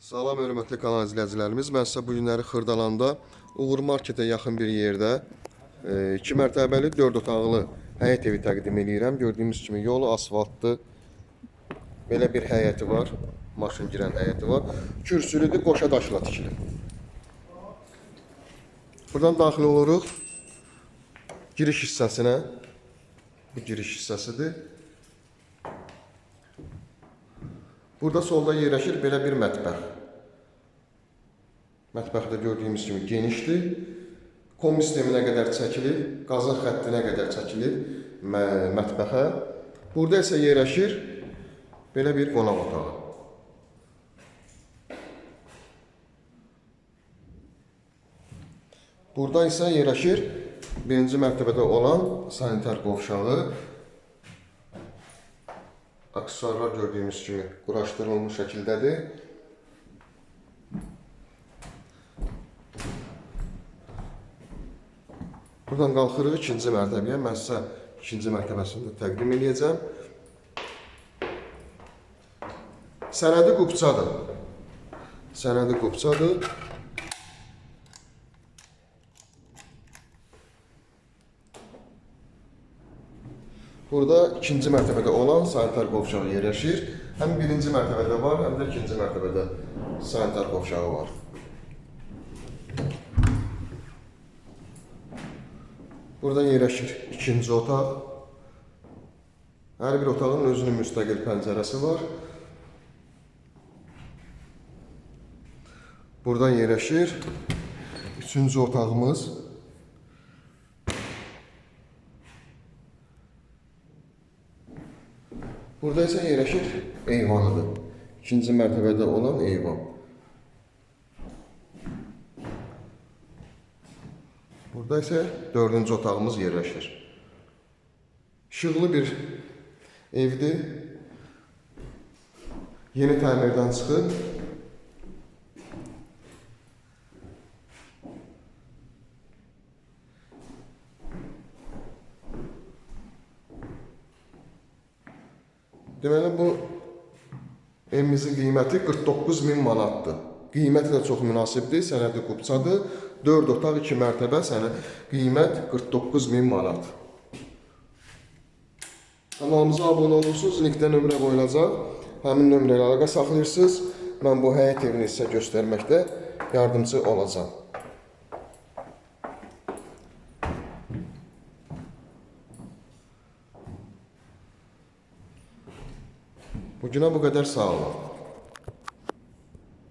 Salam hörmətli kanal izləyicilərimiz. Mən sizə bu günləri Xırdalanda Uğur Marketə yaxın bir yerdə 2 mərtəbəli 4 otaqlı həyət evi təqdim edirəm. Gördüyünüz kimi yolu asfaltlı. Belə bir həyəti var. Maşın girən həyəti var. Kürsülüdür, qoşa daşla tikilib. Buradan daxil oluruq giriş hissəsinə. Bu giriş hissəsidir. Burada solda yerləşir belə bir mətbəx. Mətbəxdə gördüyümüz kimi genişdir. Komi sisteminə qədər çəkilir, qazın xəttinə qədər çəkilir mə- mətbəxə. Burada isə yerləşir belə bir qonaq otağı. Burada isə yerləşir birinci mərtəbədə olan sanitar qovşağı. Aksesuarlar gördüyümüz kimi quraşdırılmış şəkildədir. Buradan qalxırıq ikinci mərtəbəyə. Mən sizə ikinci mərtəbəsini də təqdim edəcəm. Sənədi qubçadır. Sənədi qubçadır. Burada ikinci mərtəbədə olan sanitar qovşağı yerləşir. Həm birinci mərtəbədə var, həm də ikinci mərtəbədə sanitar qovşağı var. Burada yerləşir ikinci otaq. Hər bir otağın özünün müstəqil pəncərəsi var. Buradan yerləşir üçüncü otağımız. Burada isə yerləşir eyvanıdır. İkinci mərtəbədə olan eyvan. Burada isə dördüncü otağımız yerləşir. İşıqlı bir evdir. Yeni təmirdən çıxıb. Deməli bu evimizin qiyməti 49 min manatdır. Qiyməti də çox münasibdir, sənədi qubçadır. 4 otaq 2 mərtəbə sənə qiymət 49 min manat. Kanalımıza abunə olursunuz, linkdə nömrə qoyulacaq. Həmin nömrəyə əlaqə saxlayırsınız. Mən bu həyət evini sizə göstərməkdə yardımcı olacağam. Bugünə bu qədər sağ olun.